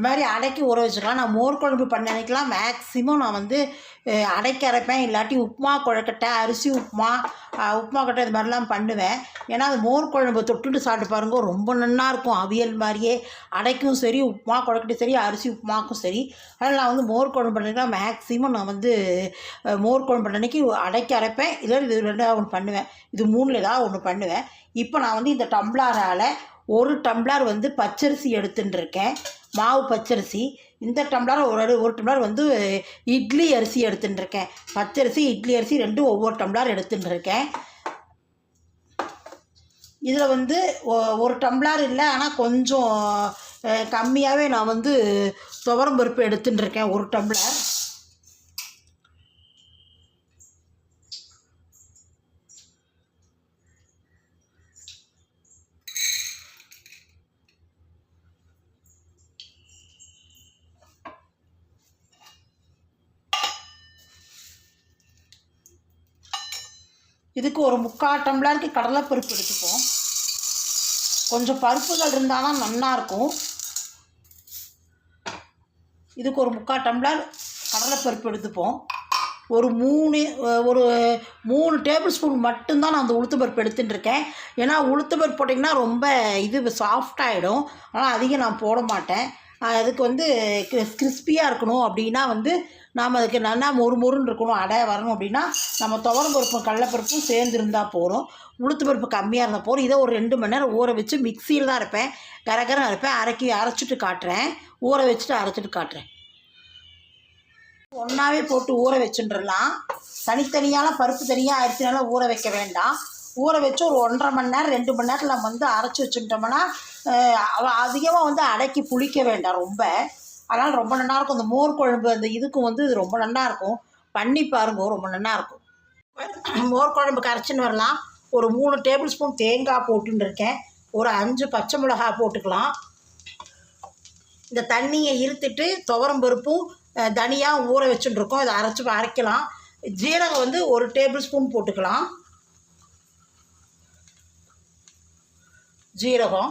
அது மாதிரி அடைக்கி ஊற வச்சுக்கலாம். நான் மோர் குழம்பு பண்ண அன்றைக்கெலாம் மேக்ஸிமம் நான் வந்து அஹ், அடைக்கி அரைப்பேன். இல்லாட்டி உப்புமா குழக்கட்டை அரிசி உப்புமா உப்புமா கட்டை இது மாதிரிலாம் பண்ணுவேன். ஏன்னா அது மோர் குழம்பு தொட்டுட்டு சாப்பிட்டு பாருங்க ரொம்ப நல்லா இருக்கும். அவியல் மாதிரியே அடைக்கும் சரி உப்புமா குழக்கட்டையும் சரி அரிசி உப்புமாக்கும் சரி. அதனால் நான் வந்து மோர் குழம்பு பண்ணிக்கலாம் மேக்ஸிமம் நான் வந்து மோர் குழம்பு பண்ண அன்னைக்கு அடைக்கி அரைப்பேன். இல்லை இது ரெண்டாவது ஒன்று பண்ணுவேன். இது மூணில் ஏதாவது ஒன்று பண்ணுவேன். இப்போ நான் வந்து இந்த டம்ளாரால் ஒரு டம்ளர் வந்து பச்சரிசி எடுத்துட்டுருக்கேன் மாவு பச்சரிசி. இந்த டம்ளர் ஒரு ஒரு டம்ளர் வந்து இட்லி அரிசி எடுத்துன்னு இருக்கேன் பச்சரிசி இட்லி அரிசி ரெண்டும் ஒவ்வொரு டம்ளர் எடுத்துன்னு இருக்கேன் இதில் வந்து ஒ- ஒரு டம்ளர் இல்லை ஆனால் கொஞ்சம் கம்மியாகவே நான் வந்து துவரம் பருப்பு எடுத்துன்னு இருக்கேன் ஒரு டம்ளர். இதுக்கு ஒரு முக்கால் டம்ளருக்கு கடலைப்பருப்பு எடுத்துப்போம். கொஞ்சம் பருப்புகள் இருந்தால் தான் நல்லாயிருக்கும் இதுக்கு ஒரு முக்கால் டம்ளர் கடலைப்பருப்பு எடுத்துப்போம். ஒரு மூணு ஒரு மூணு டேபிள் ஸ்பூன் மட்டும்தான் நான் அந்த உளுத்தம் பருப்பு இருக்கேன். ஏன்னா உளுத்து பருப்பு போட்டிங்கன்னா ரொம்ப இது சாஃப்டாகிடும் ஆனால் அதிகம் நான் போட மாட்டேன். அதுக்கு வந்து கிறிஸ்பியாக இருக்கணும் அப்படின்னா வந்து நாம் அதுக்கு நல்லா மொறு மொறுன்னு இருக்கணும் அடை வரணும் அப்படின்னா நம்ம துவரம் பருப்பும் கடலைப்பருப்பும் சேர்ந்து இருந்தால் போகிறோம் உளுத்து பருப்பு கம்மியாக இருந்தால் போகிறோம் இதை ஒரு ரெண்டு மணி நேரம் ஊற வச்சு மிக்சியில் தான் இருப்பேன் கரகரம் இருப்பேன் அரைக்கி அரைச்சிட்டு காட்டுறேன். ஊற வச்சுட்டு அரைச்சிட்டு காட்டுறேன். ஒன்றாவே போட்டு ஊற வச்சுட்டுலாம் தனித்தனியாலாம் பருப்பு தனியாக அரிசினாலும் ஊற வைக்க வேண்டாம். ஊற வச்சு ஒரு ஒன்றரை மணி நேரம் ரெண்டு மணி நேரத்தில் நம்ம வந்து அரைச்சி வச்சுட்டோம்னா அதிகமாக வந்து அடைக்கி புளிக்க வேண்டாம் ரொம்ப. அதனால் ரொம்ப நல்லா இருக்கும். இந்த மோர் குழம்பு அந்த இதுக்கும் வந்து இது ரொம்ப நல்லா இருக்கும். பண்ணி பாருங்க ரொம்ப நல்லா இருக்கும். மோர் குழம்பு கரைச்சின்னு வரலாம். ஒரு மூணு டேபிள் ஸ்பூன் தேங்காய் போட்டுன்னு இருக்கேன் ஒரு அஞ்சு பச்சை மிளகாய் போட்டுக்கலாம். இந்த தண்ணியை இருத்துட்டு துவரம் பருப்பும் தனியாக ஊற வச்சுட்டுருக்கோம் இதை அரைச்சி அரைக்கலாம். ஜீரகம் வந்து ஒரு டேபிள் ஸ்பூன் போட்டுக்கலாம். ஜீரகம்.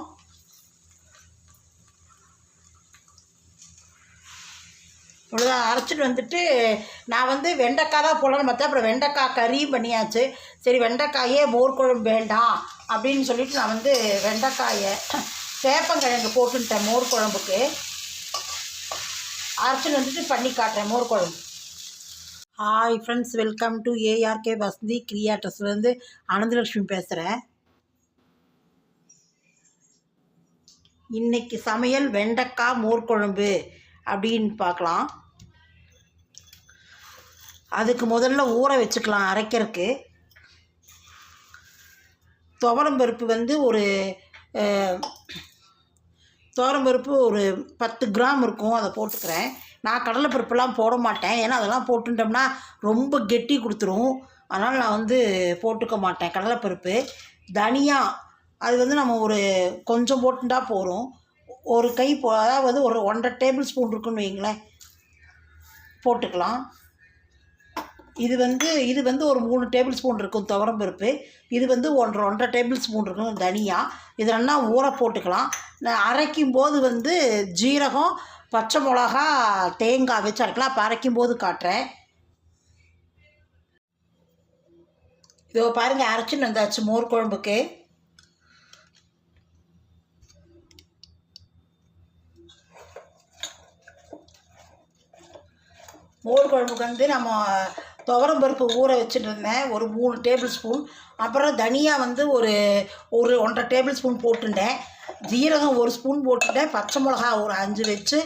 இவ்வளோதான் அரைச்சிட்டு வந்துட்டு நான் வந்து வெண்டைக்காய் தான் போடலான்னு பார்த்தேன். அப்புறம் வெண்டைக்காய் கறியும் பண்ணியாச்சு. சரி வெண்டைக்காயே மோர் குழம்பு வேண்டாம் அப்படின்னு சொல்லிட்டு நான் வந்து வெண்டைக்காயை சேப்பங்கிழங்கு போட்டுட்டேன் மோர் குழம்புக்கு. அரைச்சிட்டு வந்துட்டு பண்ணி காட்டுறேன் மோர் குழம்பு. Hi friends welcome to ARK Vasanthi கிரியாட்டஸ்லேருந்து Ananthalakshmi பேசுகிறேன் இன்றைக்கி சமையல் வெண்டைக்காய் மோர் குழம்பு. அப்படின்னு பார்க்கலாம். அதுக்கு முதல்ல ஊற வச்சுக்கலாம் அரைக்கிறதுக்கு. துவரம் பருப்பு வந்து ஒரு துவரம்பருப்பு துவரம் பருப்பு ஒரு பத்து கிராம் இருக்கும் அதை போட்டுக்கிறேன். நான் கடலைப்பருப்புலாம் போட மாட்டேன். ஏன்னா அதெல்லாம் போட்டுட்டோம்னா ரொம்ப கெட்டி கொடுத்துரும். அதனால் நான் வந்து போட்டுக்க மாட்டேன். கடலைப்பருப்பு தனியா அது வந்து நம்ம ஒரு கொஞ்சம் போட்டுட்டா போகிறோம் ஒரு கை போ அதாவது ஒரு ஒன்றரை டேபிள் ஸ்பூன் இருக்குன்னு வைங்களேன் போட்டுக்கலாம். இது வந்து இது வந்து ஒரு மூணு டேபிள் ஸ்பூன் இருக்கும் துவரம் பருப்பு இது வந்து ஒன்றரை ஒன்றரை டேபிள் ஸ்பூன் இருக்கும் தனியா. இது ரெண்டா ஊற போட்டுக்கலாம். நான் அரைக்கும் போது வந்து ஜீரகம் பச்சை மிளகா தேங்காய் வச்சு அரைக்கலாம். அப்போ அரைக்கும் போது காட்டுறேன். இதோ பாருங்கள் அரைச்சின்னு வந்தாச்சு மோர் குழம்புக்கு. மோர் குழம்புக்கு வந்து நம்ம துவரம் பருப்பு ஊற வச்சுட்டு இருந்தேன் ஒரு மூணு டேபிள் ஸ்பூன் அப்புறம் தனியா வந்து ஒரு ஒரு ஒன்றரை டேபிள் ஸ்பூன் போட்டுட்டேன் ஜீரகம் ஒரு ஸ்பூன் போட்டுட்டேன் பச்சை மிளகா ஒரு அஞ்சு வச்சு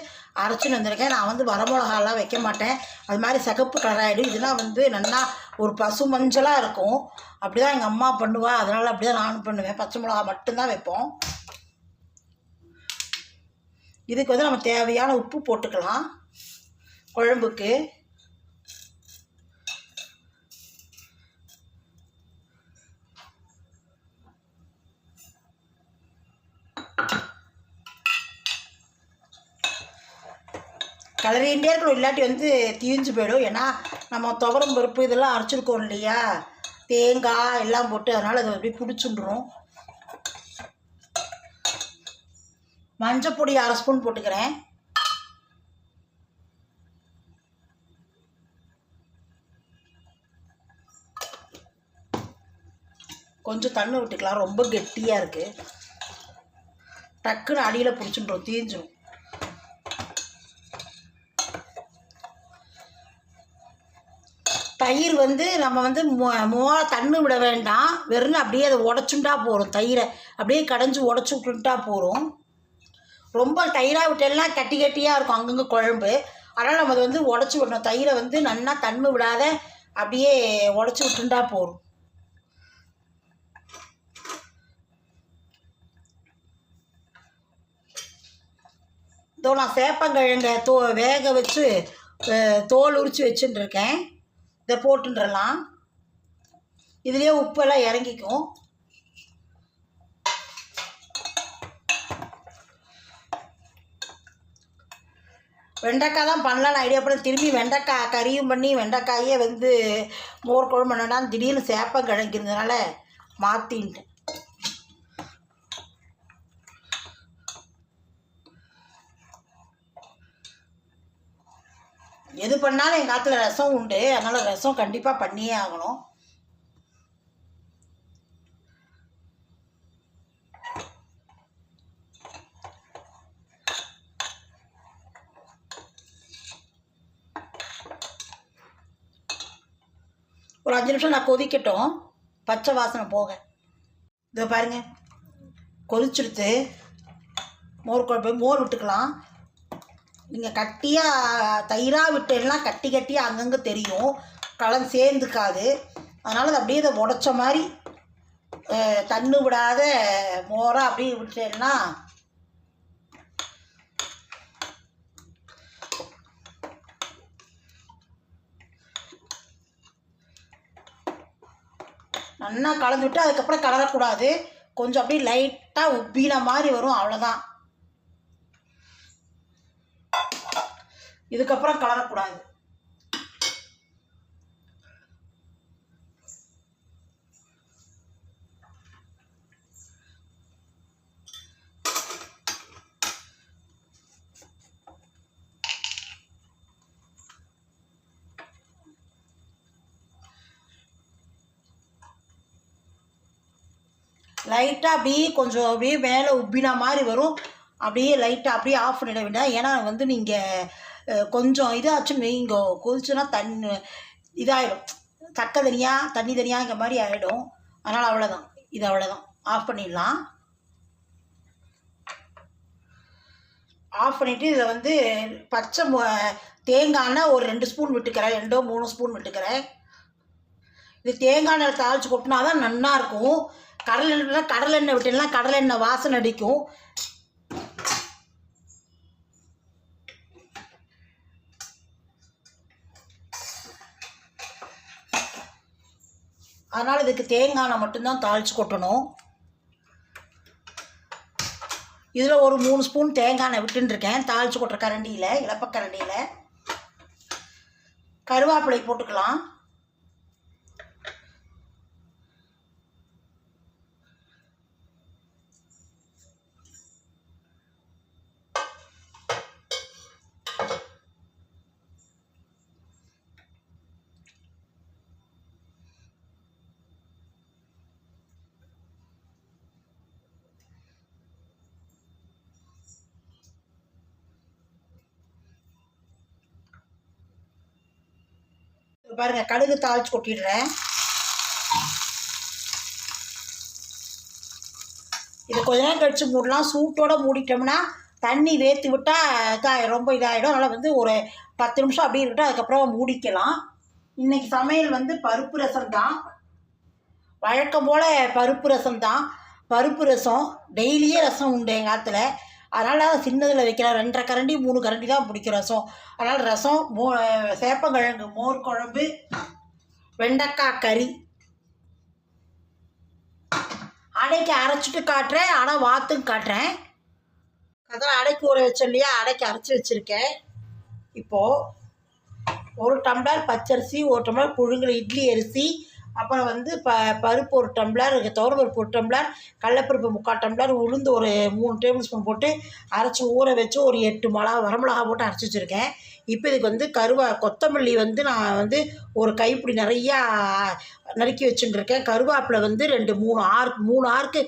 அரைச்சின்னு வந்திருக்கேன். நான் வந்து வரமிளகாலாம் வைக்க மாட்டேன். அது மாதிரி சிகப்பு கலராயிடும் இதெல்லாம் வந்து நல்லா ஒரு பசு மஞ்சளாக இருக்கும். அப்படி தான் எங்கள் அம்மா பண்ணுவா. அதனால் அப்படி தான் நானும் பண்ணுவேன். பச்சை மிளகா மட்டும்தான் வைப்போம். இதுக்கு வந்து நம்ம தேவையான உப்பு போட்டுக்கலாம். குழம்புக்கு கலரிகிட்டே இருக்கணும் இல்லாட்டி வந்து தீஞ்சு போயிடும். ஏன்னா நம்ம துவரம் பருப்பு இதெல்லாம் அரைச்சிருக்கோம் இல்லையா? தேங்காய் எல்லாம் போட்டு அதனால் அது அப்படியே பிடிச்சுண்டுரும் மஞ்சள் பொடி அரை ஸ்பூன் போட்டுக்கிறேன். கொஞ்சம் தண்ணி விட்டுக்கலாம் ரொம்ப கெட்டியாக இருக்குது டக்குன்னு அடியில் பிடிச்சின்றோம். தீஞ்சிடும் தயிர் வந்து நம்ம வந்து மோ மோ தண்ணி விட வேண்டாம். வெறும் அப்படியே அதை உடச்சுட்டா போகிறோம் தயிரை அப்படியே கடைஞ்சி உடச்சி விட்டுட்டா போகிறோம் ரொம்ப தயிராக விட்டெல்லாம் கட்டி கட்டியாக இருக்கும் அங்கங்கே குழம்பு. அதனால் நம்ம அதை வந்து உடச்சி விடணும். தயிரை வந்து நல்லா தண்ணி விடாத அப்படியே உடச்சி விட்டுண்டா போகிறோம் இதோ நான் சேப்பங்கிழங்க தோ வேக வச்சு தோல் உரித்து வச்சுட்டுருக்கேன். இதை போட்டுன்றலாம் இதுலேயே உப்பெல்லாம் இறங்கிக்கும். வெண்டைக்காய் தான் பண்ணலான்னு ஐடியா பண்ண திரும்பி வெண்டைக்காய் கறியும் பண்ணி வெண்டைக்காயே வந்து மோர் குழம்பு பண்ணனா திடீர்னு சேப்பம் கிழங்கிருந்ததுனால மாற்றின்ட்டேன் எது பண்ணாலும் எங்கள் காலத்தில் ரசம் உண்டு. அதனால் ரசம் கண்டிப்பாக பண்ணியே ஆகணும். ஒரு அஞ்சு நிமிஷம் நான் கொதிக்கட்டும். பச்சை வாசனை போக. இதை பாருங்க. கொதிச்சுடுத்து. மோர் குழம்பு மோர் விட்டுக்கலாம். நீங்கள் கட்டியாக தயிராக விட்டேன்னா கட்டி கட்டியாக அங்கங்கே தெரியும். கலந்து சேர்ந்துக்காது. அதனால் அது அப்படியே இதை உடச்ச மாதிரி தண்ணு தண்ணி விடாத மோராக அப்படியே விட்டேன்னா நல்லா கலந்து விட்டு அதுக்கப்புறம் கலரக்கூடாது. கொஞ்சம் அப்படியே லைட்டாக உப்பின மாதிரி வரும் அவ்வளோதான் இதுக்கப்புறம் கலரக்கூடாது. லைட்டாக அப்படியே கொஞ்சம் அப்படியே மேலே உப்பினா மாதிரி வரும். அப்படியே லைட்டாக அப்படியே ஆஃப் பண்ணிட வேண்டாம். ஏன்னா வந்து நீங்கள் கொஞ்சம் இதாச்சும் வைங்க. கொதிச்சுன்னா தண்ணி இதாகிடும் தக்க தனியாக தண்ணி தனியாங்கிற மாதிரி ஆகிடும் அதனால் அவ்வளோதான் இது அவ்வளோதான் ஆஃப் பண்ணிடலாம். ஆஃப் பண்ணிவிட்டு இதில் வந்து பச்சை மொ- தேங்காய் ஒரு ரெண்டு ஸ்பூன் விட்டுக்கிறேன். ரெண்டோ மூணு ஸ்பூன் விட்டுக்கிறேன். இது தேங்காய் எண்ணெய் தாளித்து கொட்டினா தான் நல்லா இருக்கும் கடலெண்ணெய் எண்ணெய் கடலெண்ணெய் வாசனை அடிக்கும். அதனால் இதுக்கு தேங்காய் எண்ணெய் மட்டும்தான் தாளித்து கொட்டணும். இதில் ஒரு மூணு ஸ்பூன் தேங்காய் எண்ணெய் விட்டுருக்கேன் தாளித்து கொட்டுற கரண்டியில் இலப்பக்கரண்டியில். கருவேப்பிலை போட்டுக்கலாம். இப்போ பாருங்கள் கடுகு தாளிச்சு கொட்டிடுறேன். இது கொஞ்ச நேரம் கழித்து மூடலாம். சூட்டோட மூடிட்டோம்னா தண்ணி வேர்த்து விட்டால் இதாக ரொம்ப இதாகிடும் அதனால் வந்து ஒரு பத்து நிமிஷம் அப்படி இருக்கட்டும் அதுக்கப்புறம் மூடிக்கலாம். இன்றைக்கி சமையல் வந்து பருப்பு ரசம் தான். வழக்கம் போல் பருப்பு ரசம் தான். பருப்பு ரசம் டெய்லியே ரசம் உண்டு எங்கள் காலத்தில் அதனால் சின்னதில் வைக்கிறேன் ரெண்டரை கரண்டி மூணு கரண்டி தான் பிடிக்கும் ரசம். அதனால் ரசம் மோ சேப்பங்கிழங்கு மோர் குழம்பு வெண்டைக்காய் கறி. அடைக்கு அரைச்சிட்டு காட்டுறேன். ஆனால் வாத்தும் காட்டுறேன். அதான் அடைக்கு ஊற வச்சோம் இல்லையா? அடைக்கு அரைச்சி வச்சுருக்கேன். இப்போது ஒரு டம்ளர் பச்சரிசி ஒரு டம்ளர் புழுங்கல் இட்லி அரிசி அப்புறம் வந்து ப பருப்பு ஒரு டம்ளர் துவரம்பருப்பு ஒரு டம்ளர் கடலப்பருப்பு முக்கால் டம்ளர் உளுந்து ஒரு மூணு டேபிள் ஸ்பூன் போட்டு அரைச்சி ஊற வச்சு ஒரு எட்டு மிளகா வரமிளகா போட்டு அரைச்சி வச்சுருக்கேன். இப்போ இதுக்கு வந்து கருவா கொத்தமல்லி வந்து நான் வந்து ஒரு கைப்பிடி நிறையா நறுக்கி வச்சுட்டுருக்கேன் கருவேப்பிலை வந்து ரெண்டு மூணு ஆர்க் மூணு ஆர்க்கு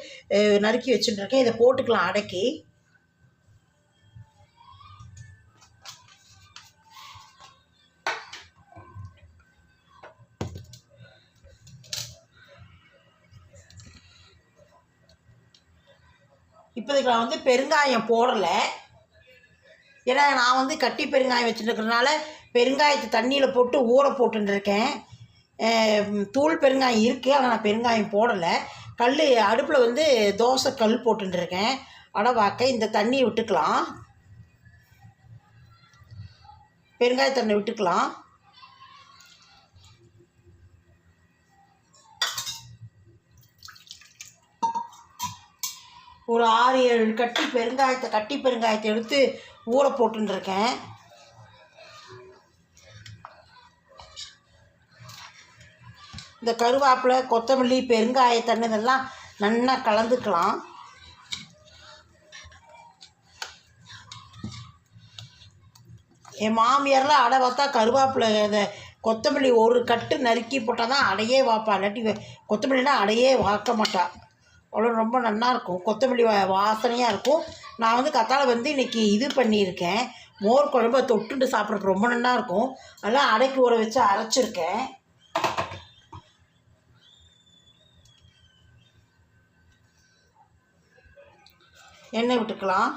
நறுக்கி வச்சுட்டுருக்கேன் இதை போட்டுக்கலாம் அடக்கி. இப்போதைக்கு நான் வந்து பெருங்காயம் போடலை. ஏன்னா நான் வந்து கட்டி பெருங்காயம் வச்சுருக்கிறதுனால பெருங்காயத்தை தண்ணியில் போட்டு ஊற போட்டுருக்கேன் தூள் பெருங்காயம் இருக்குது ஆனால் நான் பெருங்காயம் போடலை. கல் அடுப்பில் வந்து தோசை கல் போட்டுருக்கேன் அடவாக்க இந்த தண்ணியை விட்டுக்கலாம். பெருங்காய தண்ணி விட்டுக்கலாம். ஒரு ஆறு ஏழு கட்டி பெருங்காயத்தை கட்டி பெருங்காயத்தை எடுத்து ஊற போட்டுருக்கேன் இந்த கருவேப்பிலை கொத்தமல்லி பெருங்காய தண்ணி இதெல்லாம் நல்லா கலந்துக்கலாம். என் மாமியார்லாம் அடை பார்த்தா கருவேப்பிலை இதை கொத்தமல்லி ஒரு கட்டு நறுக்கி போட்டால் தான் அடையே வாப்பா. இல்லாட்டி கொத்தமல்லினா அடையே வாக்க மாட்டாள் அவ்வளோ ரொம்ப நல்லா இருக்கும். கொத்தமல்லி வாசனையாக இருக்கும். நான் வந்து கத்தாழை வந்து இன்றைக்கி இது பண்ணியிருக்கேன். மோர் குழம்பு தொட்டுண்டு சாப்பிட்றதுக்கு ரொம்ப நல்லா இருக்கும். அதெல்லாம் அடைக்கு ஊற வச்சு அரைச்சிருக்கேன். எண்ணெய் விட்டுக்கலாம்.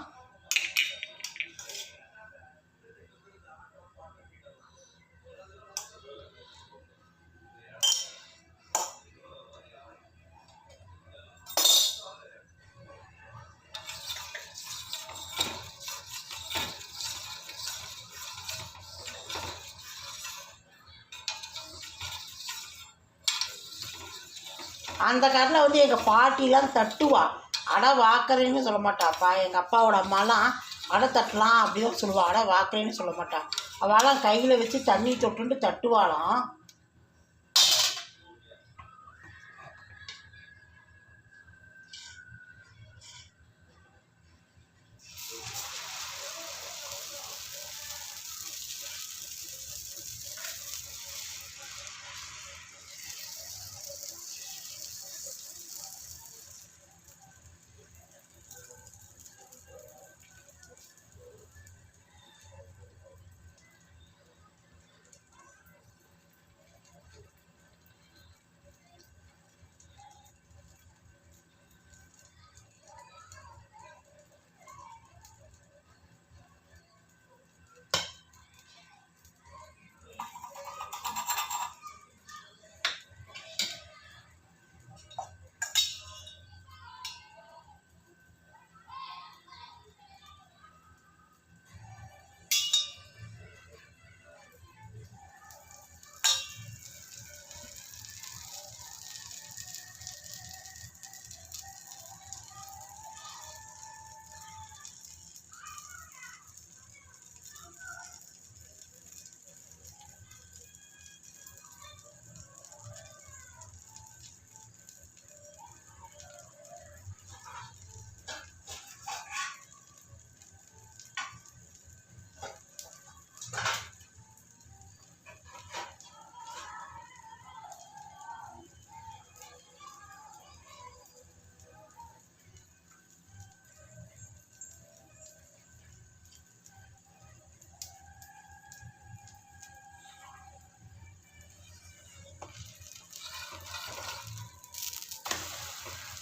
அந்த காலத்தில் வந்து எங்கள் பாட்டிலாம் தட்டுவாள் அடை வாக்குறேன்னு சொல்ல மாட்டாப்பா எங்கள் அப்பாவோட அம்மாலாம் அடை தட்டலாம் அப்படி தான் சொல்லுவாள் அடை வாக்குறேன்னு சொல்ல மாட்டாள் அவளாம் கையில் வச்சு தண்ணி தொட்டுண்டு தட்டுவாளாம்.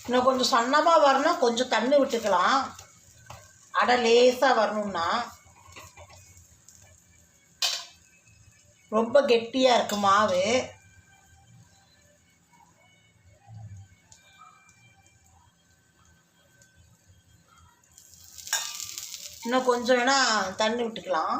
இன்னும் கொஞ்சம் சன்னமாக வரணும் கொஞ்சம் தண்ணி விட்டுக்கலாம். அடை லேசாக வரணும்னா. ரொம்ப கெட்டியாக இருக்கு மாவு. இன்னும் கொஞ்சம் வேணால் தண்ணி விட்டுக்கலாம்.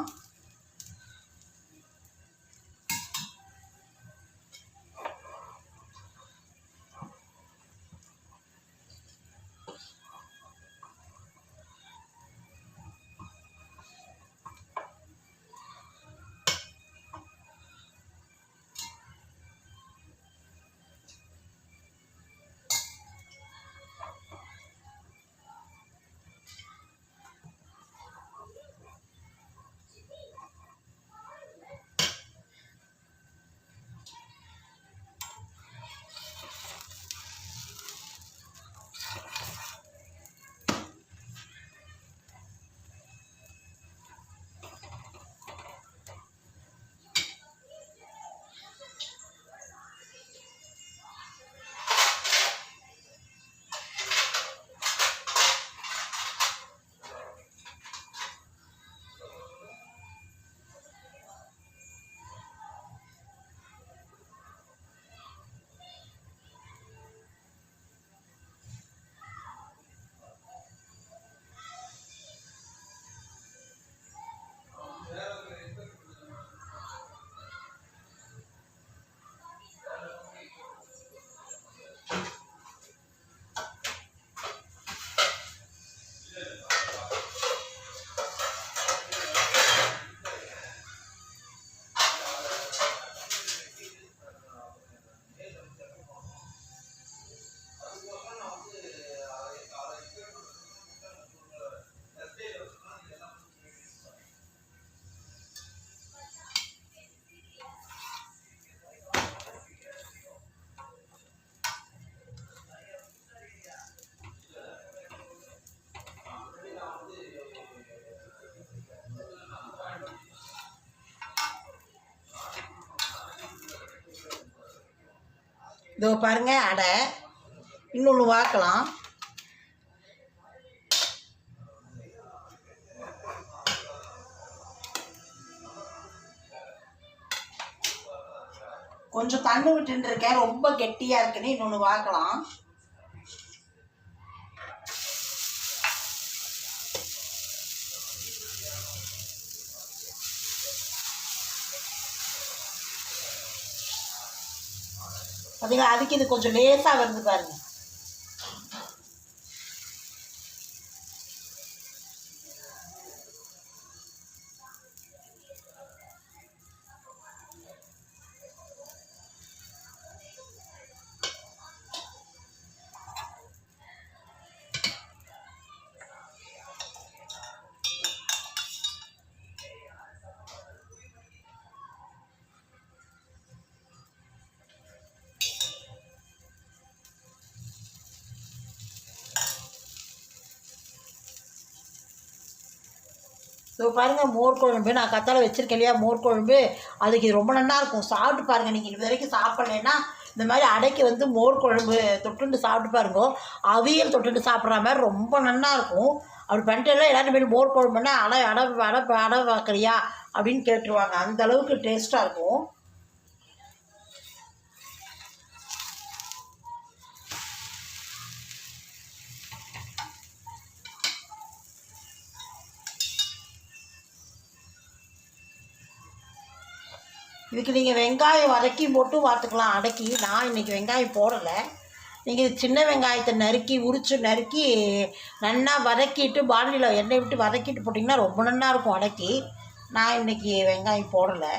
இதோ பாருங்க அடை. இன்னொன்று வாக்கலாம். கொஞ்சம் தண்ணி விட்டுருக்கேன் ரொம்ப கெட்டியாக இருக்குன்னு இன்னொன்று வாக்கலாம். பார்த்தீங்களா அதுக்கு இது கொஞ்சம் லேசாக வருது பாருங்க. ஸோ பாருங்கள் மோர் குழம்பு நான் கத்தால வச்சுருக்கேன் இல்லையா மோர் குழம்பு அதுக்கு ரொம்ப நல்லா இருக்கும். சாப்பிட்டு பாருங்கள் நீங்கள் இது வரைக்கும் சாப்பிட்லன்னா இந்த மாதிரி அடைக்கு வந்து மோர் குழம்பு தொட்டுண்டு சாப்பிட்டு பாருங்க. அவியல் தொட்டுண்டு சாப்பிட்ற மாதிரி ரொம்ப நல்லா இருக்கும். அப்படி பண்ணிட்டு எல்லாம் எல்லாரும் போய் மோர் குழம்புன்னா அடை அடை அடை அடை பார்க்குறியா அப்படின்னு கேட்டுருவாங்க. அந்த அளவுக்கு டேஸ்ட்டாக இருக்கும். இதுக்கு நீங்கள் வெங்காயம் வதக்கி போட்டு வாத்துக்கலாம் அடக்கி நான் இன்றைக்கி வெங்காயம் போடலை. நீங்கள் சின்ன வெங்காயத்தை நறுக்கி உரித்து நறுக்கி நல்லா வதக்கிட்டு பாண்டியில் எண்ணெய் விட்டு வதக்கிட்டு போட்டிங்கன்னா ரொம்ப நல்லா இருக்கும். அடக்கி நான் இன்றைக்கி வெங்காயம் போடலை.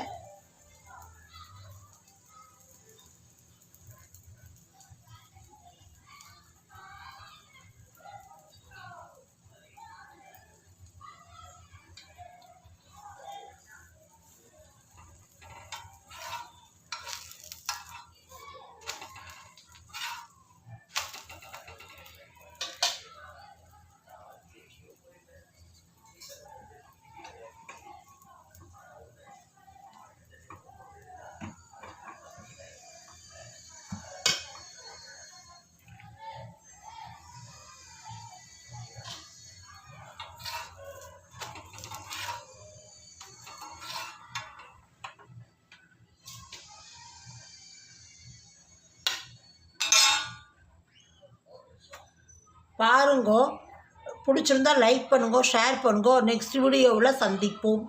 பாருங்கோ. பிடிச்சிருந்தா லைக் பண்ணுங்க ஷேர் பண்ணுங்க. நெக்ஸ்ட் வீடியோவில் சந்திப்போம்.